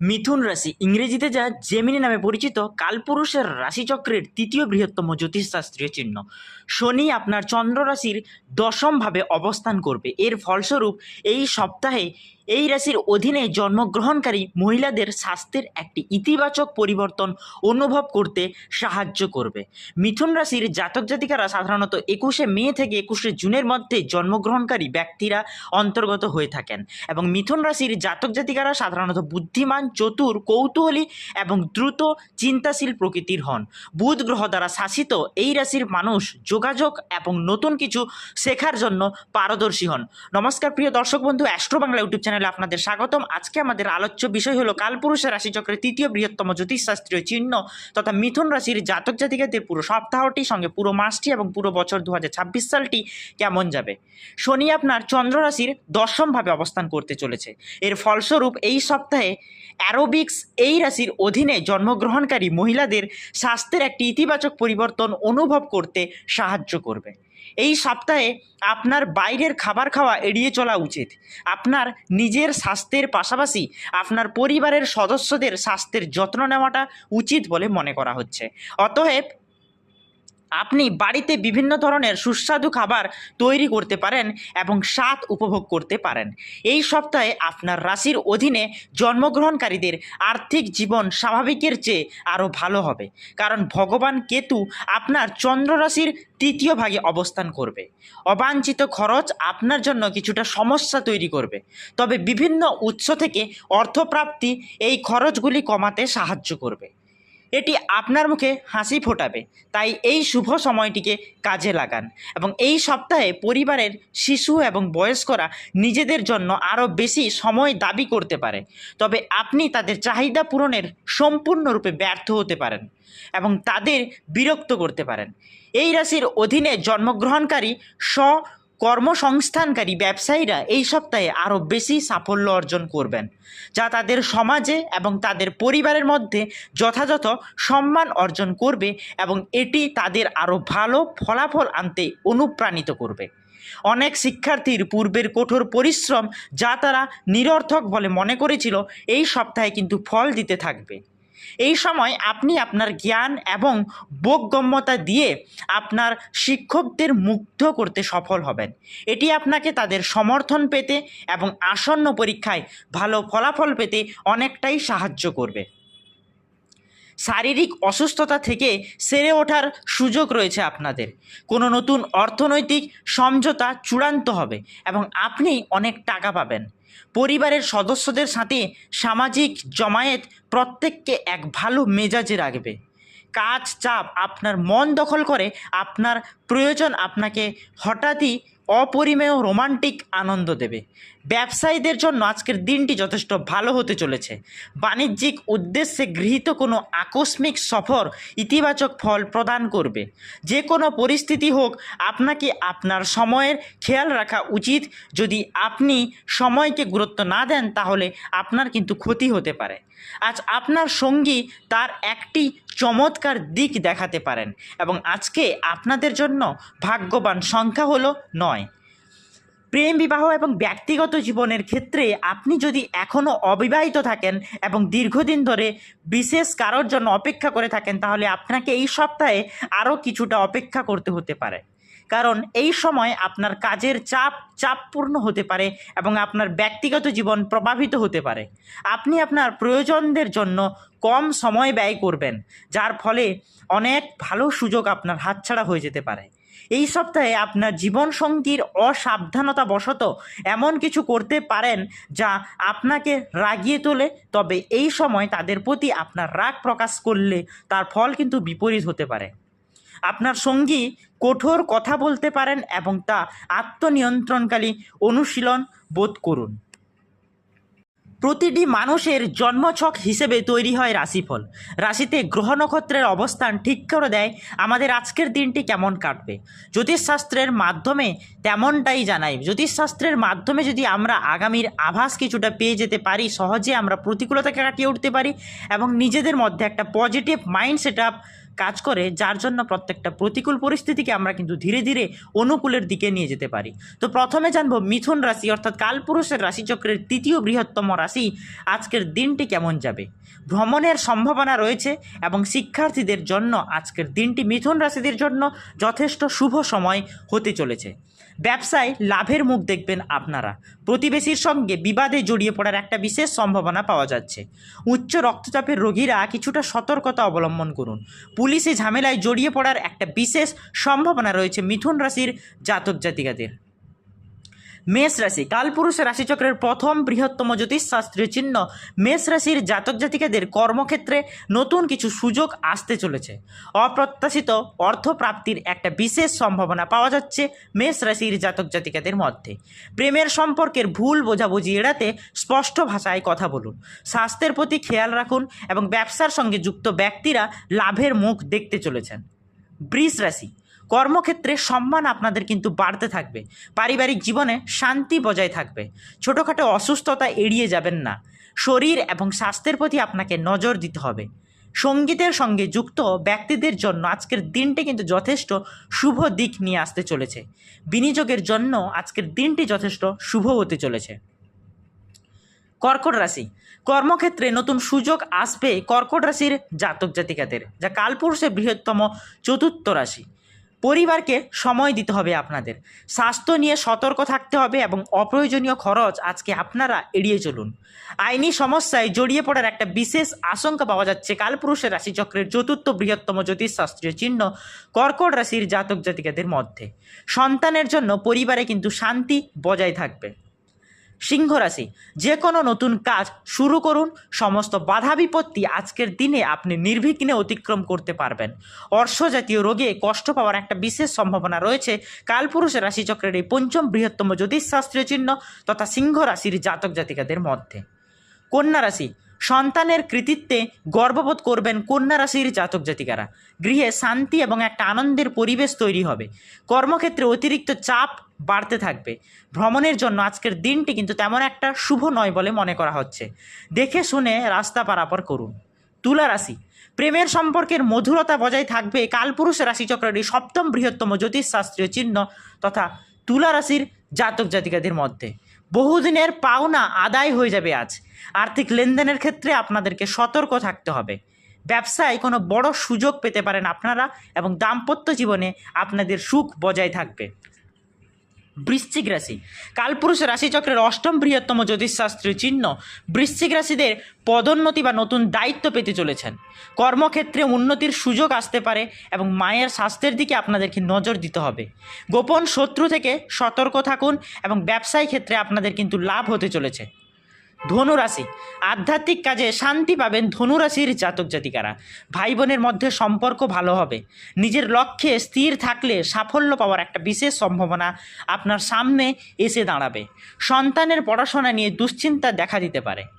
মিথুন রাশি, ইংরেজিতে যা জেমিনি নামে পরিচিত, কালপুরুষের রাশিচক্রের তৃতীয় বৃহত্তম জ্যোতিষশাস্ত্রীয় চিহ্ন। শনি আপনার চন্দ্র রাশির দশমভাবে অবস্থান করবে। এর ফলস্বরূপ এই সপ্তাহে এই রাশির অধীনে জন্মগ্রহণকারী মহিলাদের স্বাস্থ্যের একটি ইতিবাচক পরিবর্তন অনুভব করতে সাহায্য করবে। মিথুন রাশির জাতক জাতিকারা সাধারণত একুশে মে থেকে একুশে জুনের মধ্যে জন্মগ্রহণকারী ব্যক্তিরা অন্তর্গত হয়ে থাকেন এবং মিথুন রাশির জাতক জাতিকারা সাধারণত বুদ্ধিমান, চতুর, কৌতূহলী এবং দ্রুত চিন্তাশীল প্রকৃতির হন। বুধ গ্রহ দ্বারা শাসিত এই রাশির মানুষ যোগাযোগ এবং নতুন কিছু শেখার জন্য পারদর্শী হন। নমস্কার, প্রিয় দর্শক বন্ধু, অ্যাস্ট্রো বাংলা ইউটিউব চ্যানেলে আপনাদের স্বাগতম। আজকে আমাদের আলোচ্য বিষয় হলো কালপুরুষের রাশিচক্রের তৃতীয় বৃহত্তম জ্যোতিষশাস্ত্রীয় চিহ্ন তথা মিথুন রাশির জাতক জাতিকাদের পুরো সপ্তাহটি, সঙ্গে পুরো মাসটি এবং পুরো বছর দু হাজার ছাব্বিশ সালটি কেমন যাবে? শনি আপনার চন্দ্র রাশির দশমভাবে অবস্থান করতে চলেছে। এর ফলস্বরূপ এই সপ্তাহে অ্যারোবিক্স এই রাশির অধীনে জন্মগ্রহণকারী মহিলাদের স্বাস্থ্যের একটি ইতিবাচক পরিবর্তন অনুভব করতে সাহায্য করবে। এই সপ্তাহে আপনার বাইরের খাবার খাওয়া এড়িয়ে চলা উচিত। আপনার নিজের স্বাস্থ্যের পাশাপাশি আপনার পরিবারের সদস্যদের স্বাস্থ্যের যত্ন নেওয়াটা উচিত বলে মনে করা হচ্ছে। অতএব আপনি বাড়িতে বিভিন্ন ধরনের সুস্বাদু খাবার তৈরি করতে পারেন এবং স্বাদ উপভোগ করতে পারেন। এই সপ্তাহে আপনার রাশির অধীনে জন্মগ্রহণকারীদের আর্থিক জীবন স্বাভাবিকের চেয়ে আরও ভালো হবে। কারণ ভগবান কেতু আপনার চন্দ্র রাশির তৃতীয় ভাগে অবস্থান করবে। অবাঞ্ছিত খরচ আপনার জন্য কিছুটা সমস্যা তৈরি করবে। তবে বিভিন্ন উৎস থেকে অর্থপ্রাপ্তি এই খরচগুলি কমাতে সাহায্য করবে। এটি আপনার মুখে হাসি ফোটাবে। তাই এই শুভ সময়টিকে কাজে লাগান এবং এই সপ্তাহে পরিবারের শিশু এবং বয়স্করা নিজেদের জন্য আরও বেশি সময় দাবি করতে পারে। তবে আপনি তাদের চাহিদা পূরণের সম্পূর্ণরূপে ব্যর্থ হতে পারেন এবং তাদের বিরক্ত করতে পারেন। এই রাশির অধীনে জন্মগ্রহণকারী স্ব কর্মসংস্থানকারী ব্যবসায়ীরা এই সপ্তাহে আরও বেশি সাফল্য অর্জন করবেন, যা তাদের সমাজে এবং তাদের পরিবারের মধ্যে যথাযথ সম্মান অর্জন করবে এবং এটি তাদের আরও ভালো ফলাফল আনতে অনুপ্রাণিত করবে। অনেক শিক্ষার্থীর পূর্বের কঠোর পরিশ্রম যা তারা নিরর্থক বলে মনে করেছিল, এই সপ্তাহে কিন্তু ফল দিতে থাকবে। এই সময় আপনি আপনার জ্ঞান এবং বোধগম্যতা দিয়ে আপনার শিক্ষকদের মুগ্ধ করতে সফল হবেন। এটি আপনাকে তাদের সমর্থন পেতে এবং আসন্ন পরীক্ষায় ভালো ফলাফল পেতে অনেকটাই সাহায্য করবে। শারীরিক অসুস্থতা থেকে সেরে ওঠার সুযোগ রয়েছে আপনাদের। কোনো নতুন অর্থনৈতিক সমঝোতা চূড়ান্ত হবে এবং আপনি অনেক টাকা পাবেন। পরিবারের সদস্যদের সাথে সামাজিক জমায়েত প্রত্যেককে এক ভালো মেজাজে রাখবে। কাজ চাপ আপনার মন দখল করে, আপনার প্রয়োজন আপনাকে হঠাৎই অপরিমেয় রোমান্টিক আনন্দ দেবে। ব্যবসায়ীদের জন্য আজকের দিনটি যথেষ্ট ভালো হতে চলেছে। বাণিজ্যিক উদ্দেশ্যে গৃহীত কোনো আকস্মিক সফর ইতিবাচক ফল প্রদান করবে। যে কোনো পরিস্থিতি হোক, আপনাকে আপনার সময়ের খেয়াল রাখা উচিত। যদি আপনি সময়কে গুরুত্ব না দেন, তাহলে আপনার কিন্তু ক্ষতি হতে পারে। আজ আপনার সঙ্গী তার একটি চমৎকার দিক দেখাতে পারেন এবং আজকে আপনাদের জন্য ভাগ্যবান সংখ্যা হলো নয়। প্রেম বিবাহ এবং ব্যক্তিগত জীবনের ক্ষেত্রে আপনি যদি এখনও অবিবাহিত থাকেন এবং দীর্ঘদিন ধরে বিশেষ কারোর জন্য অপেক্ষা করে থাকেন, তাহলে আপনাকে এই সপ্তাহে আরও কিছুটা অপেক্ষা করতে হতে পারে। কারণ এই সময় আপনার কাজের চাপ, চাপপূর্ণ হতে পারে এবং আপনার ব্যক্তিগত জীবন প্রভাবিত হতে পারে। আপনি আপনার প্রয়োজনদের জন্য কম সময় ব্যয় করবেন, যার ফলে অনেক ভালো সুযোগ আপনার হাতছাড়া হয়ে যেতে পারে। এই সপ্তাহে আপনার জীবনসঙ্গীর অসাবধানতা বশত এমন কিছু করতে পারেন যা আপনাকে রাগিয়ে তোলে। তবে এই সময় তাদের প্রতি আপনার রাগ প্রকাশ করলে তার ফল কিন্তু বিপরীত হতে পারে। আপনার সঙ্গী কঠোর কথা বলতে পারেন এবং তা আত্মনিয়ন্ত্রণকারী অনুশীলন বোধ করুন। প্রতিটি মানুষের জন্মছক হিসেবে তৈরি হয় রাশিফল। রাশিতে গ্রহ নক্ষত্রের অবস্থান ঠিক করে দেয় আমাদের আজকের দিনটি কেমন কাটবে। জ্যোতিষশাস্ত্রের মাধ্যমে তেমনটাই জানাই। জ্যোতিষশাস্ত্রের মাধ্যমে যদি আমরা আগামীর আভাস কিছুটা পেয়ে যেতে পারি, সহজে আমরা প্রতিকূলতাকে কাটিয়ে উঠতে পারি এবং নিজেদের মধ্যে একটা পজিটিভ মাইন্ড সেট আপ কাজ করে, যার জন্য প্রত্যেকটা প্রতিকূল পরিস্থিতিকে আমরা কিন্তু ধীরে ধীরে অনুকূলের দিকে নিয়ে যেতে পারি। তো প্রথমে জানব মিথুন রাশি অর্থাৎ কালপুরুষের রাশিচক্রের তৃতীয় বৃহত্তম রাশি আজকের দিনটি কেমন যাবে? ভ্রমণের সম্ভাবনা রয়েছে এবং শিক্ষার্থীদের জন্য আজকের দিনটি মিথুন রাশিদের জন্য যথেষ্ট শুভ সময় হতে চলেছে। ব্যবসায় লাভের মুখ দেখবেন আপনারা। প্রতিবেশীর সঙ্গে বিবাদে জড়িয়ে পড়ার একটা বিশেষ সম্ভাবনা পাওয়া যাচ্ছে। উচ্চ রক্তচাপের রোগীরা কিছুটা সতর্কতা অবলম্বন করুন। পুলিশে ঝামেলায় জড়িয়ে পড়ার একটা বিশেষ সম্ভাবনা রয়েছে মিথুন রাশির জাতক জাতিকাদের। মেষ রাশি, কালপুরুষ রাশিচক্রের প্রথম বৃহত্তম জ্যোতিষশাস্ত্রীয় চিহ্ন। মেষ রাশির জাতক জাতিকাদের কর্মক্ষেত্রে নতুন কিছু সুযোগ আসতে চলেছে। অপ্রত্যাশিত অর্থপ্রাপ্তির একটা বিশেষ সম্ভাবনা পাওয়া যাচ্ছে মেষ রাশির জাতক জাতিকাদের মধ্যে। প্রেমের সম্পর্কের ভুল বোঝাবুঝি এড়াতে স্পষ্ট ভাষায় কথা বলুন। স্বাস্থ্যের প্রতি খেয়াল রাখুন এবং ব্যবসার সঙ্গে যুক্ত ব্যক্তিরা লাভের মুখ দেখতে চলেছেন। বৃষ রাশি কর্মক্ষেত্রে সম্মান আপনাদের কিন্তু বাড়তে থাকবে। পারিবারিক জীবনে শান্তি বজায় থাকবে। ছোটোখাটো অসুস্থতা এড়িয়ে যাবেন না। শরীর এবং স্বাস্থ্যের প্রতি আপনাকে নজর দিতে হবে। সঙ্গীতের সঙ্গে যুক্ত ব্যক্তিদের জন্য আজকের দিনটি কিন্তু যথেষ্ট শুভ দিক নিয়ে আসতে চলেছে। বিনিয়োগের জন্য আজকের দিনটি যথেষ্ট শুভ হতে চলেছে। কর্কট রাশি। কর্মক্ষেত্রে নতুন সুযোগ আসবে কর্কট রাশির জাতক জাতিকাদের, যা কালপুরুষের বৃহত্তম চতুর্থ রাশি। পরিবারকে সময় দিতে হবে আপনাদের। স্বাস্থ্য নিয়ে সতর্ক থাকতে হবে এবং অপ্রয়োজনীয় খরচ আজকে আপনারা এড়িয়ে চলুন। আইনি সমস্যায় জড়িয়ে পড়ার একটা বিশেষ আশঙ্কা পাওয়া যাচ্ছে কালপুরুষের রাশিচক্রের চতুর্থ বৃহত্তম জ্যোতিষশাস্ত্রীয় চিহ্ন কর্কট রাশির জাতক জাতিকাদের মধ্যে। সন্তানের জন্য পরিবারে কিন্তু শান্তি বজায় থাকবে। সিংহ রাশি, যে কোনো নতুন কাজ শুরু করুন। সমস্ত বাধা বিপত্তি আজকের দিনে আপনি নির্বিঘ্নে অতিক্রম করতে পারবেন। অর্শ জাতীয় রোগে কষ্ট পাওয়ার একটা বিশেষ সম্ভাবনা রয়েছে। কালপুরুষের রাশিচক্রের এই পঞ্চম বৃহত্তম জ্যোতিষশাস্ত্রীয় চিহ্ন তথা সিংহ রাশির জাতক জাতিকাদের মধ্যে। কন্যা রাশি, সন্তানের কৃতিত্বে গর্ববোধ করবেন কন্যা রাশির জাতক জাতিকারা। গৃহে শান্তি এবং একটা আনন্দের পরিবেশ তৈরি হবে। কর্মক্ষেত্রে অতিরিক্ত চাপ বাড়তে থাকবে। ভ্রমণের জন্য আজকের দিনটি কিন্তু তেমন একটা শুভ নয় বলে মনে করা হচ্ছে। দেখে শুনে রাস্তা পারাপার করুন। তুলা রাশি, প্রেমের সম্পর্কের মধুরতা বজায় থাকবে। কালপুরুষ রাশিচক্রের এই সপ্তম বৃহত্তম জ্যোতিষশাস্ত্রীয় চিহ্ন তথা তুলা রাশির জাতক জাতিকাদের মধ্যে। বহুদিনের পাওনা আদায় হয়ে যাবে আজ। আর্থিক লেনদেনের ক্ষেত্রে আপনাদেরকে সতর্ক থাকতে হবে। ব্যবসায় কোনো বড় সুযোগ পেতে পারেন আপনারা এবং দাম্পত্য জীবনে আপনাদের সুখ বজায় থাকবে। বৃশ্চিক রাশি। কালপুরুষ রাশিচক্রের অষ্টম বৃহত্তম জ্যোতিষশাস্ত্রীয় চিহ্ন বৃশ্চিক রাশিদের পদোন্নতি বা নতুন দায়িত্ব পেতে চলেছেন। কর্মক্ষেত্রে উন্নতির সুযোগ আসতে পারে এবং মায়ের স্বাস্থ্যের দিকে আপনাদেরকে নজর দিতে হবে। গোপন শত্রু থেকে সতর্ক থাকুন এবং ব্যবসায়ী ক্ষেত্রে আপনাদের কিন্তু লাভ হতে চলেছে। ধনুরাশি। আধ্যাত্মিক কাজে শান্তি পাবেন ধনুরাশির জাতক জাতিকারা। ভাই বোনের মধ্যে সম্পর্ক ভালো হবে। নিজের লক্ষ্যে স্থির থাকলে সাফল্য পাওয়ার একটা বিশেষ সম্ভাবনা আপনার সামনে এসে দাঁড়াবে। সন্তানের পড়াশোনা নিয়ে দুশ্চিন্তা দেখা দিতে পারে।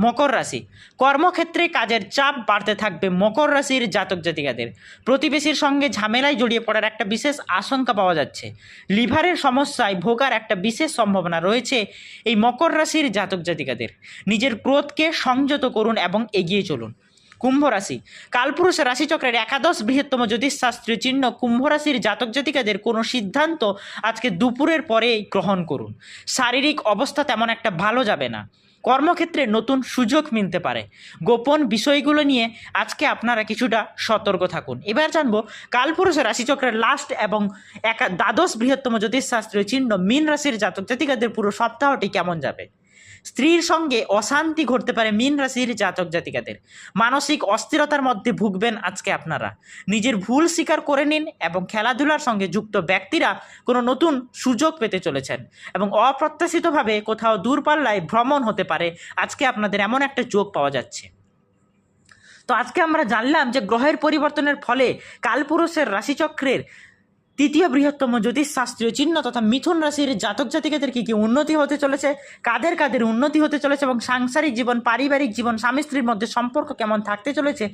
মকর রাশি। কর্মক্ষেত্রে কাজের চাপ বাড়তে থাকবে মকর রাশির জাতক জাতিকাদের। প্রতিবেশীর সঙ্গে ঝামেলায় জড়িয়ে পড়ার একটা বিশেষ আশঙ্কা পাওয়া যাচ্ছে। লিভারের সমস্যায় ভোগার একটা বিশেষ সম্ভাবনা রয়েছে এই মকর রাশির জাতক জাতিকাদের। নিজের ক্রোধকে সংযত করুন এবং এগিয়ে চলুন। কুম্ভ রাশি। কালপুরুষ রাশিচক্রের একাদশ বৃহত্তম জ্যোতিষশাস্ত্রীয় চিহ্ন কুম্ভ রাশির জাতক জাতিকাদের কোনো সিদ্ধান্ত আজকে দুপুরের পরেই গ্রহণ করুন। শারীরিক অবস্থা তেমন একটা ভালো যাবে না। কর্মক্ষেত্রে নতুন সুযোগ মিলতে পারে। গোপন বিষয়গুলো নিয়ে আজকে আপনারা কিছুটা সতর্ক থাকুন। এবার জানব, কালপুরুষের রাশিচক্রের লাস্ট এবং একা, দ্বাদশ বৃহত্তম জ্যোতিষশাস্ত্রীয় চিহ্ন মিন রাশির জাতক জাতিকাদের পুরো সপ্তাহটি কেমন যাবে? স্ত্রীর সঙ্গে অশান্তি ঘটতে পারে মীন রাশির জাতক জাতিকাদের। মানসিক অস্থিরতার মধ্যে ভুগবেন আজকে আপনারা। নিজের ভুল স্বীকার করে নিন এবং খেলাধুলার সঙ্গে যুক্ত ব্যক্তিরা কোনো নতুন সুযোগ পেতে চলেছেন এবং অপ্রত্যাশিতভাবে কোথাও দূরপাল্লায় ভ্রমণ হতে পারে। আজকে আপনাদের এমন একটা যোগ পাওয়া যাচ্ছে। তো আজকে আমরা জানলাম যে গ্রহের পরিবর্তনের ফলে কালপুরুষের রাশিচক্রের তৃতীয় বৃহত্তম জ্যোতিষশাস্ত্রীয় চিহ্ন তথা মিথুন রাশির জাতক জাতিকাদের কী কী উন্নতি হতে চলেছে, কাদের কাদের উন্নতি হতে চলেছে এবং সাংসারিক জীবন, পারিবারিক জীবন, স্বামী স্ত্রীর মধ্যে সম্পর্ক কেমন থাকতে চলেছে,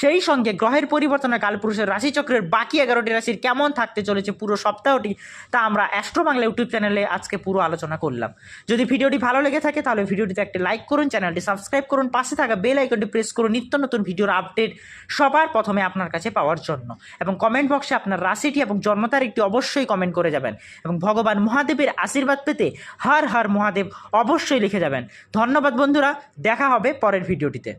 সেই সঙ্গে গ্রহের পরিবর্তনে কালপুরুষের রাশিচক্রের বাকি এগারোটি রাশির কেমন থাকতে চলেছে পুরো সপ্তাহটি, তা আমরা অ্যাস্ট্রো বাংলা ইউটিউব চ্যানেলে আজকে পুরো আলোচনা করলাম। যদি ভিডিওটি ভালো লেগে থাকে, তাহলে ভিডিওটিতে একটি লাইক করুন, চ্যানেলটি সাবস্ক্রাইব করুন, পাশে থাকা বেল আইকনটি প্রেস করুন নিত্য নতুন ভিডিওর আপডেট সবার প্রথমে আপনার কাছে পাওয়ার জন্য এবং কমেন্ট বক্সে আপনার রাশিটি এবং জন্ম তারিখটি অবশ্যই কমেন্ট করে যাবেন। এবং ভগবান মহাদেবের আশীর্বাদ পেতে হর হার মহাদেব অবশ্যই লিখে যাবেন। ধন্যবাদ বন্ধুরা, দেখা হবে পরের ভিডিওটিতে